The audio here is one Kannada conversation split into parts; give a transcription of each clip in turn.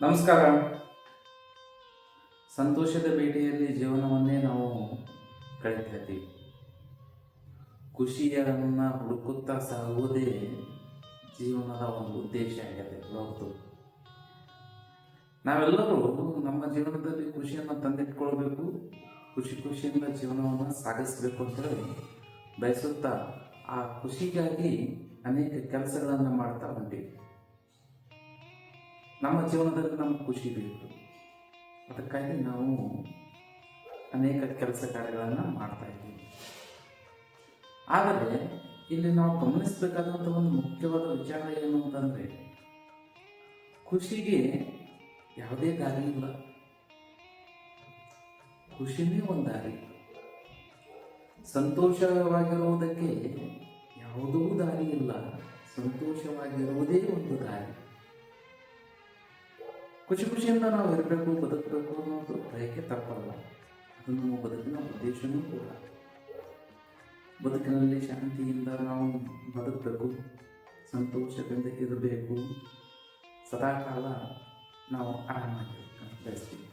ನಮಸ್ಕಾರ. ಸಂತೋಷದ ಬೇಟೆಯಲ್ಲಿ ಜೀವನವನ್ನೇ ನಾವು ಕಳೀತಾ ಇದ್ದೀವಿ ಖುಷಿಯನ್ನು ಹುಡುಕುತ್ತಾ ಸಾಗುವುದೇ ಜೀವನದ ಒಂದು ಉದ್ದೇಶ ಆಗಿದೆ, ಹೌದು. ನಾವೆಲ್ಲರೂ ನಮ್ಮ ಜೀವನದಲ್ಲಿ ಖುಷಿಯನ್ನು ತಂದಿಟ್ಕೊಳ್ಬೇಕು, ಖುಷಿ ಖುಷಿಯಿಂದ ಜೀವನವನ್ನು ಸಾಗಿಸ್ಬೇಕು ಅಂತ ಹೇಳಿ ಬಯಸುತ್ತಾ ಆ ಖುಷಿಗಾಗಿ ಅನೇಕ ಕೆಲಸಗಳನ್ನು ಮಾಡ್ತಾ ಹೊಂಟೀವಿ ನಮ್ಮ ಜೀವನದಲ್ಲಿ ನಮ್ಗೆ ಖುಷಿ ಬೇಕು. ಅದಕ್ಕಾಗಿ ನಾವು ಅನೇಕ ಕೆಲಸ ಕಾರ್ಯಗಳನ್ನು ಮಾಡ್ತಾ ಇದ್ದೀವಿ. ಆದರೆ, ಇಲ್ಲಿ ನಾವು ಗಮನಿಸಬೇಕಾದಂಥ ಒಂದು ಮುಖ್ಯವಾದ ವಿಚಾರ ಏನು ಅಂತಂದರೆ, ಖುಷಿಗೆ ಯಾವುದೇ ದಾರಿ ಇಲ್ಲ. ಖುಷಿನೇ ಒಂದು ದಾರಿ. ಸಂತೋಷವಾಗಿರುವುದಕ್ಕೆ ಯಾವುದೂ ದಾರಿ ಇಲ್ಲ. ಸಂತೋಷವಾಗಿರುವುದೇ ಒಂದು ದಾರಿ. ಖುಷಿ ಖುಷಿಯಿಂದ ನಾವು ಇರಬೇಕು, ಬದುಕಬೇಕು ಅನ್ನೋದು ಬಯಕೆ ತಪ್ಪಲ್ಲ. ಅದು ನಮ್ಮ ಬದುಕಿನ ಉದ್ದೇಶನೂ ಕೂಡ. ಬದುಕಿನಲ್ಲಿ ಶಾಂತಿಯಿಂದ ನಾವು ಬದುಕಬೇಕು, ಸಂತೋಷದಿಂದ ಇರಬೇಕು. ಸದಾಕಾಲ ನಾವು ಆರಾಮಾಗಿರ್ಬೇಕು ಬಯಸ್ತೀವಿ.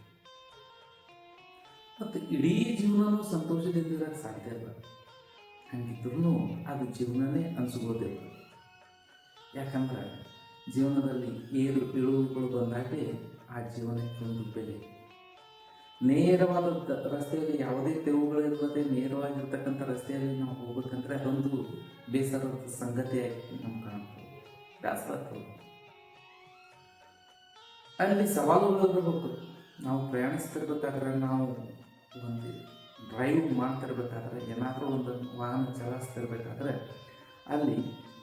ಮತ್ತು ಇಡೀ ಜೀವನನೂ ಸಂತೋಷದಿಂದ ಇರೋಕ್ಕೆ ಸಾಧ್ಯ ಇಲ್ಲ. ಹಂಗಿದ್ರೂ ಅದು ಜೀವನನೇ ಅನಿಸ್ಬೋದಿಲ್ಲ. ಯಾಕಂದ್ರೆ ಜೀವನದಲ್ಲಿ ಏರು ಇಳುವುಗಳು ಬಂದಾಗೆ ಆ ಜೀವನಕ್ಕೆ ಒಂದು ಬೆಲೆ. ನೇರವಾದ ರಸ್ತೆಯಲ್ಲಿ ಯಾವುದೇ ತಿರುವುಗಳಿಲ್ಲದೆ ನೇರವಾಗಿರ್ತಕ್ಕಂಥ ರಸ್ತೆಯಲ್ಲಿ ನಾವು ಹೋಗ್ಬೇಕಂದ್ರೆ ಅದೊಂದು ಬೇಸರದ ಸಂಗತಿಯಾಗಿ ನಮ್ಗೆ ಕಾಣ್ತದೆ ಜಾಸ್ತಿ ಅಲ್ಲಿ ಸವಾಲುಗಳು ಇರಬೇಕು. ನಾವು ಪ್ರಯಾಣಿಸ್ತಿರ್ಬೇಕಾದ್ರೆ ನಾವು ಒಂದು ಡ್ರೈವ್ ಮಾಡ್ತಿರ್ಬೇಕಾದ್ರೆ, ಏನಾದರೂ ಒಂದು ವಾಹನ ಚಲಾಯಿಸ್ತಿರ್ಬೇಕಾದ್ರೆ ಅಲ್ಲಿ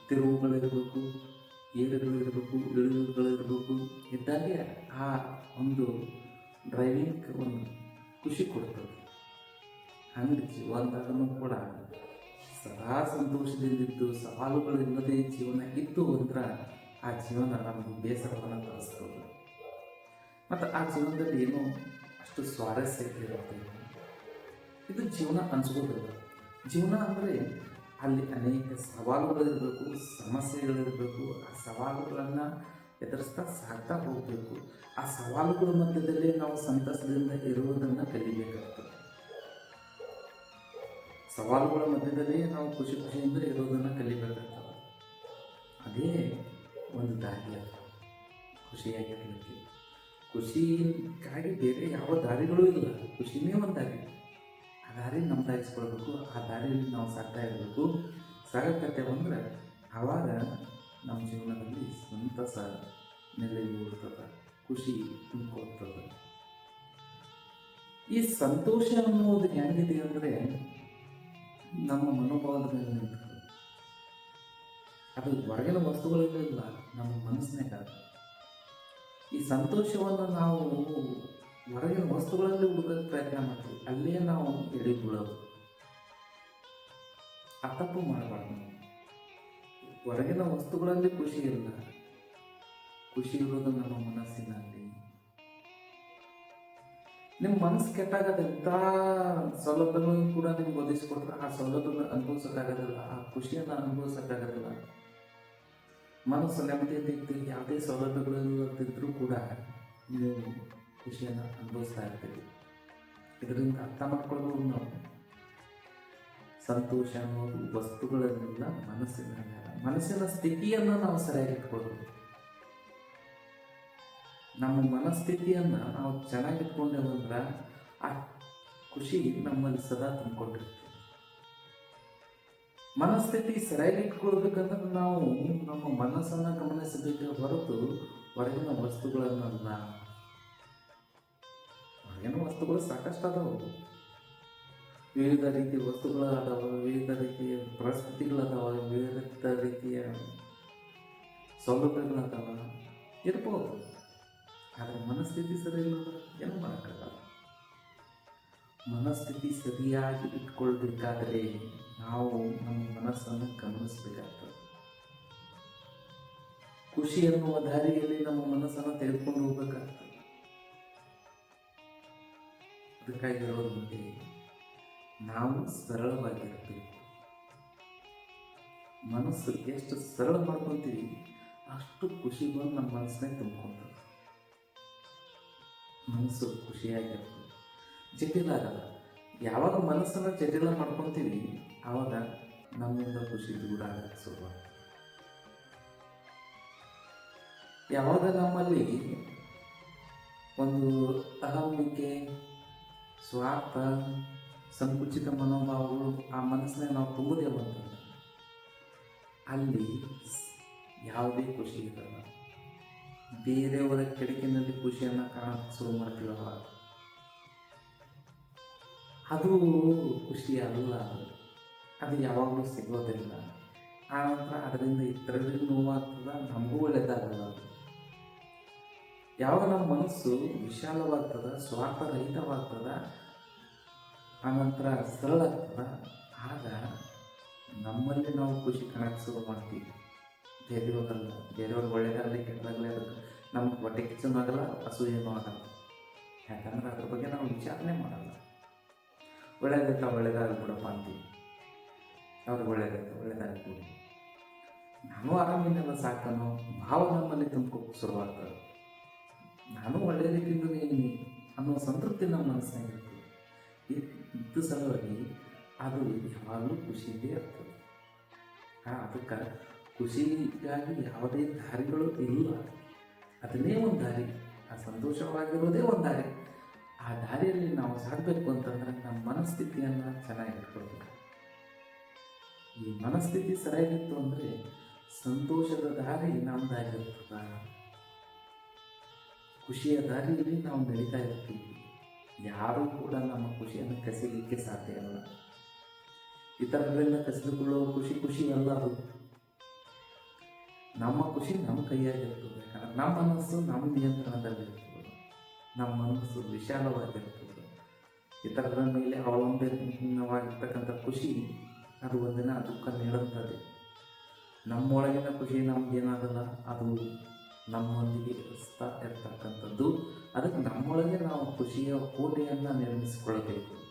ತಿರುವುಗಳಿರಬೇಕು. ಏರುಗಳಿರಬೇಕು ಇಳಿವುಗಳಿರಬೇಕು ಇದ್ದಾಗೆ ಆ ಒಂದು ಡ್ರೈವಿಂಗ್ ಒಂದು ಖುಷಿ ಕೊಡ್ತದೆ. ಹಂಗೆ ಜೀವನದಾಗನೂ ಕೂಡ ಸದಾ ಸಂತೋಷದಿಂದಿದ್ದು ಸವಾಲುಗಳಿಲ್ಲದೆ ಜೀವನ ಇತ್ತು ಅಂದ್ರೆ ಆ ಜೀವನ ನಮಗೆ ಬೇಸರವನ್ನು ತರಿಸ್ತದೆ. ಮತ್ತು ಆ ಜೀವನದಲ್ಲಿ ಏನೋ ಅಷ್ಟು ಸ್ವಾರಸ್ಯ ಇರುತ್ತೆ ಇದು ಜೀವನ ಅನ್ಸ್ಬೋದಿಲ್ಲ. ಜೀವನ ಅಂದರೆ ಅಲ್ಲಿ ಅನೇಕ ಸವಾಲುಗಳಿರಬೇಕು, ಸಮಸ್ಯೆಗಳಿರಬೇಕು, ಆ ಸವಾಲುಗಳನ್ನು ಎದುರಿಸ್ತಾ ಸಾಕ್ತಾ ಹೋಗಬೇಕು. ಆ ಸವಾಲುಗಳ ಮಧ್ಯದಲ್ಲಿ ನಾವು ಸಂತಸದಿಂದ ಇರುವುದನ್ನು ಕಲಿಬೇಕಾಗ್ತದೆ. ಸವಾಲುಗಳ ಮಧ್ಯದಲ್ಲಿ ನಾವು ಖುಷಿ ಖುಷಿಯಿಂದ ಇರೋದನ್ನು ಕಲಿಬೇಕಾಗ್ತದೆ. ಅದೇ ಒಂದು ದಾರಿ ಅಲ್ಲ ಖುಷಿಯಾಗಿರಲಿಕ್ಕೆ ಖುಷಿಗಾಗಿ ಬೇರೆ ಯಾವ ದಾರಿಗಳೂ ಇಲ್ಲ. ಖುಷಿನೇ ಒಂದು ದಾರಿ ಆ ದಾರಿ ನಮ್ಮದಾಗಿಸ್ಕೊಳ್ಬೇಕು ಆ ದಾರಿಯಲ್ಲಿ ನಾವು ಸಾಗ್ತಾ ಇರಬೇಕು. ಸಾಗತ್ತೆ ಬಂದರೆ ಆವಾಗ ನಮ್ಮ ಜೀವನದಲ್ಲಿ ಸಂತಸ ನೆಲೆ ಮೂಡ್ತದೆ ಖುಷಿ ತುಂಬಿಕೊಳ್ತದೆ. ಈ ಸಂತೋಷ ಅನ್ನೋದು ಹೆಂಗಿದೆ ಅಂದರೆ ನಮ್ಮ ಮನೋಭಾವದ ಮೇಲೆ ನಿಂತ್ಕೊಂಡು ಅದು ಹೊರಗಿನ ವಸ್ತುಗಳಲ್ಲ ನಮ್ಮ ಮನಸ್ಸಿನ ಅದು. ಈ ಸಂತೋಷವನ್ನು ನಾವು ಹೊರಗಿನ ವಸ್ತುಗಳಲ್ಲಿ ಹುಡುಕಕ್ಕೆ ಪ್ರಯತ್ನ ಮಾಡ್ತೀವಿ. ಅಲ್ಲೇ ನಾವು ಎಡೆ ಬೀಳೋದು ಆ ತಪ್ಪು ಮಾಡಬಾರ್ದು. ಹೊರಗಿನ ವಸ್ತುಗಳಲ್ಲಿ ಖುಷಿ ಇಲ್ಲ. ಖುಷಿ ಇರೋದು ನಮ್ಮ ಮನಸ್ಸಿನಲ್ಲಿ. ನಿಮ್ಮ ಮನಸ್ಸು ಕೆಟ್ಟಾಗ ಎಂಥ ಸೌಲಭ್ಯಗಳು ಕೂಡ ನಿಮ್ಗೆ ಒದಗಿಸ್ಕೊಟ್ರೆ ಆ ಸೌಲಭ್ಯ ಅನುಭವಿಸೋಕ್ಕಾಗೋದಿಲ್ಲ. ಆ ಖುಷಿಯನ್ನು ಅನುಭವಿಸೋಕ್ಕಾಗೋದಿಲ್ಲ. ಮನಸ್ಸು ಇದ್ದು ಯಾವುದೇ ಸೌಲಭ್ಯಗಳು ಇಲ್ಲದಿದ್ದರೂ ಕೂಡ ನೀವು ಖುಷಿಯನ್ನು ಅನುಭವಿಸ್ತಾ ಇರ್ತೀವಿ. ಇದರಿಂದ ಅರ್ಥ ಮಾಡ್ಕೊಳ್ಬೋದು ನಾವು. ಸಂತೋಷ ಅನ್ನೋದು ವಸ್ತುಗಳನ್ನೆಲ್ಲ ಮನಸ್ಸಿನ ಮನಸ್ಸಿನ ಸ್ಥಿತಿಯನ್ನು ನಾವು ಸರಿಯಾಗಿ ಇಟ್ಕೊಳ್ಬೇಕು. ನಮ್ಮ ಮನಸ್ಥಿತಿಯನ್ನು ನಾವು ಚೆನ್ನಾಗಿ ಆ ಖುಷಿ ನಮ್ಮಲ್ಲಿ ಸದಾ ತುಂಬಿಕೊಂಡಿರ್ತದೆ ಮನಸ್ಥಿತಿ ಸರಿಯಾಗಿ ಇಟ್ಕೊಳ್ಬೇಕಂದ್ರೆ ನಾವು ನಮ್ಮ ಮನಸ್ಸನ್ನು ಗಮನಿಸಬೇಕೆ ಹೊರತು ಹೊರಗಿನ ವಸ್ತುಗಳನ್ನಲ್ಲ ಹೊರಗಿನ ವಸ್ತುಗಳು ಸಾಕಷ್ಟು ಅದಾವು ವಿವಿಧ ರೀತಿಯ ವಸ್ತುಗಳು ಅದಾವ ವಿವಿಧ ರೀತಿಯ ಪರಿಸ್ಥಿತಿಗಳದಾವ, ವಿವಿಧ ರೀತಿಯ ಸೌಲಭ್ಯಗಳದಾವ. ಇರ್ಬೋದು. ಆದರೆ ಮನಸ್ಥಿತಿ ಸರಿ ಇಲ್ಲ ಏನು ಮಾಡೋಕ್ಕಾಗಲ್ಲ. ಮನಸ್ಥಿತಿ ಸರಿಯಾಗಿ ಇಟ್ಕೊಳ್ಬೇಕಾದ್ರೆ ನಾವು ನಮ್ಮ ಮನಸ್ಸನ್ನು ಗಮನಿಸಬೇಕಾಗ್ತದೆ. ಖುಷಿ ಎನ್ನುವ ದಾರಿಯಲ್ಲಿ ನಮ್ಮ ಮನಸ್ಸನ್ನು ತೆಗೆದುಕೊಂಡು ಹೋಗ್ಬೇಕಾಗ್ತದೆ. ಹೇಳೋದು ಮುಂದೆ ನಾವು ಸರಳವಾಗಿರಬೇಕು. ಮನಸ್ಸು ಎಷ್ಟು ಸರಳ ಮಾಡ್ಕೊತೀವಿ, ಅಷ್ಟು ಖುಷಿ ಬಂದು ನಮ್ಮ ಮನಸ್ಸನ್ನೇ ತುಂಬ್ಕೊಂತದೆ. ಮನಸ್ಸು ಖುಷಿಯಾಗಿರ್ತದೆ ಜಟಿಲ ಆಗಲ್ಲ ಯಾವಾಗ ಮನಸ್ಸನ್ನು ಜಟಿಲ ಮಾಡ್ಕೊತೀವಿ, ಆವಾಗ ನಮ್ಮಿಂದ ಖುಷಿ ದೂರ ಆಗಕ್ಕೆ ಸ್ವಲ್ಪ ಯಾವಾಗ ನಮ್ಮಲ್ಲಿ ಒಂದು ಅಹಂಬಿಕೆ ಸ್ವಾರ್ಥ, ಸಂಕುಚಿತ ಮನೋಭಾವಗಳು ಆ ಮನಸ್ಸಿನಾಗ ನಾವು ತುಂಬುದೇ ಅಂತಂದ್ರೆ ಅಲ್ಲಿ ಯಾವುದೇ ಖುಷಿ ಇರಲ್ಲ. ಬೇರೆಯವರ ಕೆಡಕಿನಲ್ಲಿ ಖುಷಿಯನ್ನು ಕಾಣಕ್ಕೆ ಶುರು ಮಾಡ್ತೀವಲ್ಲ ಅದು ಖುಷಿ ಅಲ್ಲ. ಅದು ಯಾವಾಗಲೂ ಸಿಗೋದಿಲ್ಲ. ಆ ನಂತರ ಅದರಿಂದ ಇತರರಿಗೂ ನೋವಾಗ್ತದ, ನಮಗೂ ಒಳ್ಳೇದಾಗಲ್ಲ. ಅದು ಯಾವಾಗ ನಮ್ಮ ಮನಸ್ಸು ವಿಶಾಲವಾಗ್ತದ, ಸ್ವಾರ್ಥರಹಿತವಾಗ್ತದ, ಆನಂತರ ಸರಳ ಆಗ್ತದ ಆಗ ನಮ್ಮಲ್ಲಿ ನಾವು ಖುಷಿ ಕಾಣಕ್ಕೆ ಶುರು ಮಾಡ್ತೀವಿ. ಬೇರೆಯವ್ರಲ್ಲ ಬೇರೆಯವ್ರಿಗೆ ಒಳ್ಳೇದಾಗಲಿ, ಕೆಟ್ಟದಾಗಲಿ, ಅದಕ್ಕೆ ನಮ್ಗೆ ಹೊಟ್ಟೆ ಕಿಚ್ಚನೂ ಆಗಲ್ಲ, ಅಸೂಯೇನು ಆಗಲ್ಲ. ಯಾಕಂದ್ರೆ ಅದ್ರ ಬಗ್ಗೆ ನಾವು ವಿಚಾರಣೆ ಮಾಡಲ್ಲ. ಒಳ್ಳೆಯದಾಗ ಒಳ್ಳೇದಾಗಲಿ ಬಿಡಪ್ಪ ಅಂತೀವಿ. ಅವ್ರಿಗೆ ಒಳ್ಳೇದೈತೆ ಒಳ್ಳೇದಾಗಲಿ ನಾನು ಆರಾಮಿನೆಲ್ಲ ಸಾಕನೋ, ಭಾವ ನಮ್ಮಲ್ಲಿ ಶುರು ಶುರುವಾಗ್ತದೆ. ನಾನು ಒಳ್ಳೆಯ ರೀತಿಯಲ್ಲಿ ಅನ್ನೋ ಸಂತೃಪ್ತಿ ನಮ್ಮ ಮನಸ್ಸಿನಾಗಿರ್ತದೆ ಇದ್ದ ಇದ್ದು ಸಲುವಾಗಿ ಅದು ಯಾವಾಗಲೂ ಖುಷಿಯಿಂದ ಇರ್ತದೆ. ಹಾಂ ಅದಕ್ಕೆ ಖುಷಿಗಾಗಿ ಯಾವುದೇ ದಾರಿಗಳು ಇಲ್ಲ. ಅದನ್ನೇ ಒಂದು ದಾರಿ, ಆ ಸಂತೋಷವಾಗಿರೋದೇ ಒಂದು ದಾರಿ. ಆ ದಾರಿಯಲ್ಲಿ ನಾವು ಸಾಕಬೇಕು ಅಂತಂದ್ರೆ ನಮ್ಮ ಮನಸ್ಥಿತಿಯನ್ನು ಚೆನ್ನಾಗಿ ಇಟ್ಕೊಳ್ಬೇಕು. ಈ ಮನಸ್ಥಿತಿ ಸರಿಯಾಗಿತ್ತು ಅಂದರೆ ಸಂತೋಷದ ದಾರಿ ನಮ್ಮದಾಗಿರ್ತದ ಖುಷಿಯ ದಾರಿಯಲ್ಲಿ ನಾವು ನಡೀತಾ ಇರ್ತೀವಿ. ಯಾರೂ ಕೂಡ ನಮ್ಮ ಖುಷಿಯನ್ನು ಕಸಿಲಿಕ್ಕೆ ಸಾಧ್ಯ ಇಲ್ಲ. ಇತರರಿಂದ ಕಸಿದುಕೊಳ್ಳುವ ಖುಷಿ ಖುಷಿ ಅಲ್ಲ ಅದು. ನಮ್ಮ ಖುಷಿ ನಮ್ಮ ಕೈಯಾಗಿರ್ತದೆ ಯಾಕಂದ್ರೆ ನಮ್ಮ ಮನಸ್ಸು ನಮ್ಮ ನಿಯಂತ್ರಣದಲ್ಲಿರ್ತದೆ. ನಮ್ಮ ಮನಸ್ಸು ವಿಶಾಲವಾಗಿರ್ತದೆ. ಇತರರ ಮೇಲೆ ಅವಲಂಬಿತವಾಗಿರ್ತಕ್ಕಂಥ ಖುಷಿ ಅದು ಒಂದಿನ ದುಃಖ ನೀಡುತ್ತದೆ. ನಮ್ಮೊಳಗಿನ ಖುಷಿ ನಮಗೇನಾಗಲ್ಲ, ಅದು ನಮ್ಮೊಂದಿಗೆ ಇರಿಸ್ತಾ ಇರ್ತಕ್ಕಂಥದ್ದು. ಅದಕ್ಕೆ ನಮ್ಮೊಳಗೆ ನಾವು ಖುಷಿಯ ಕೋಟೆಯನ್ನು ನಿರ್ಮಿಸಿಕೊಳ್ಳಬೇಕು.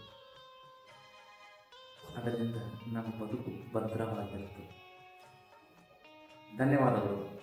ಅದರಿಂದ ನಮ್ಮ ಬದುಕು ಭದ್ರವಾಗಿರುತ್ತದೆ ಧನ್ಯವಾದಗಳು.